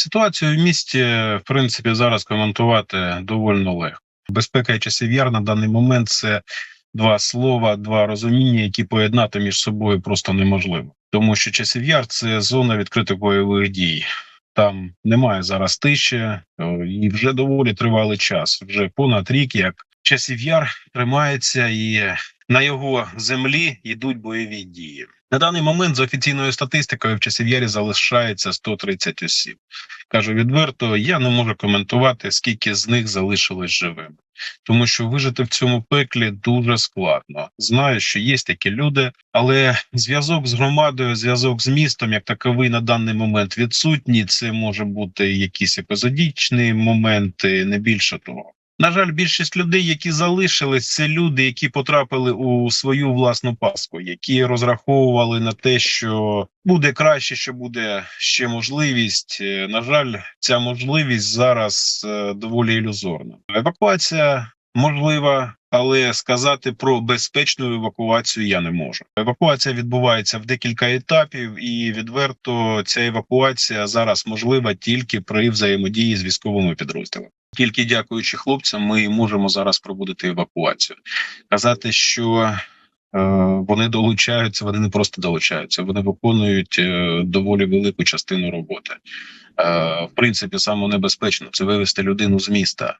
Ситуацію в місті, в принципі, зараз коментувати доволі легко. Безпека і часів яр на даний момент це два слова, два розуміння, які поєднати між собою просто неможливо. Тому що часів яр це зона відкритих бойових дій. Там немає зараз тиші, е, і вже доволі тривалий час. Вже понад рік, як часів яр тримається, і на його землі йдуть бойові дії. На даний момент за офіційною статистикою в часів ярі залишається 130 осіб. Кажу відверто, я не можу коментувати, скільки з них залишилось живими, тому що вижити в цьому пеклі дуже складно. Знаю, що є такі люди, але зв'язок з громадою, зв'язок з містом, як таковий на даний момент відсутній. Це може бути якісь епізодічні моменти, не більше того. На жаль, більшість людей, які залишились, це люди, які потрапили у свою власну паску, які розраховували на те, що буде краще, що буде ще можливість. Е, На жаль, ця можливість зараз е, доволі ілюзорна. Евакуація можлива, але сказати про безпечну евакуацію я не можу. Евакуація відбувається в декілька етапів, і відверто ця евакуація зараз можлива тільки при взаємодії з військовими підрозділами. Тільки дякуючи хлопцям, ми можемо зараз проводити евакуацію. Казати, що е, вони долучаються, вони не просто долучаються, вони виконують е, доволі велику частину роботи. Е, в принципі, саме небезпечно це вивести людину з міста.